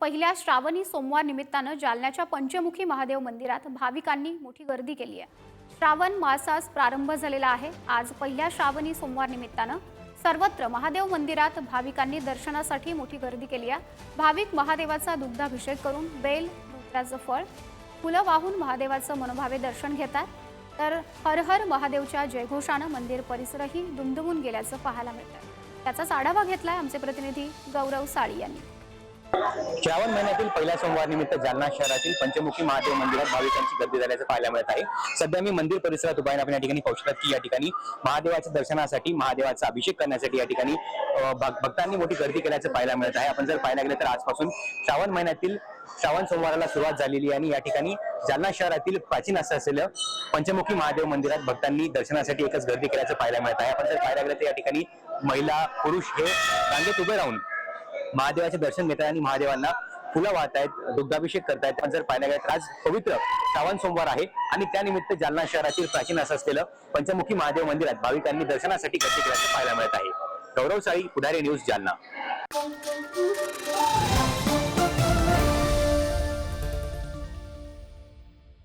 पहिल्या श्रावणी सोमवार निमित्तानं जालन्याच्या पंचमुखी महादेव मंदिरात भाविकांनी मोठी गर्दी केली आहे. श्रावण मासास प्रारंभ झालेला आहे. आज पहिल्या श्रावणी सोमवार निमित्तानं सर्वत्र महादेव मंदिरात भाविकांनी दर्शनासाठी मोठी गर्दी केली आहे. भाविक महादेवाचा दुग्धाभिषेक करून बेल धोत्र्याचं फळ फुलं वाहून महादेवाचं मनोभावे दर्शन घेतात. तर हर हर महादेवच्या जयघोषानं मंदिर परिसरही दुमदुमून गेल्याचं पाहायला मिळतं. त्याचाच आढावा घेतलाय आमचे प्रतिनिधी गौरव साळी यांनी. श्रावण महिन्यातील पहिल्या सोमवार निमित्त जालना शहरातील पंचमुखी महादेव मंदिरात भाविकांची गर्दी झाल्याचं पाहायला मिळत आहे. सध्या मी मंदिर परिसरात उभा आहे आपण या ठिकाणी पाहू शकतात की या ठिकाणी महादेवाच्या दर्शनासाठी महादेवाचा अभिषेक करण्यासाठी या ठिकाणी भक्तांनी मोठी गर्दी केल्याचं पाहायला मिळत आहे. आपण जर पाहायला गेलं तर आजपासून श्रावण महिन्यातील श्रावण सोमवाराला सुरुवात झालेली आहे आणि या ठिकाणी जालना शहरातील प्राचीन असं असलेलं पंचमुखी महादेव मंदिरात भक्तांनी दर्शनासाठी एकच गर्दी केल्याचं पाहायला मिळत आहे. आपण जर पाहायला गेलं तर या ठिकाणी महिला पुरुष हे रांगेत उभे राहून महादेवाचे दर्शन घेतात आणि महादेवांना फुलं वाहतायत दुग्धाभिषेक करतायत. पण जर पाहायला गेलं तर आज पवित्र श्रावण सोमवार आहे आणि त्यानिमित्त जालना शहरातील प्राचीन असं असलेलं पंचमुखी महादेव मंदिरात भाविकांनी दर्शनासाठी गर्दी केल्याचं पाहायला मिळत आहे. गौरव साळी पुढारी न्यूज जालना.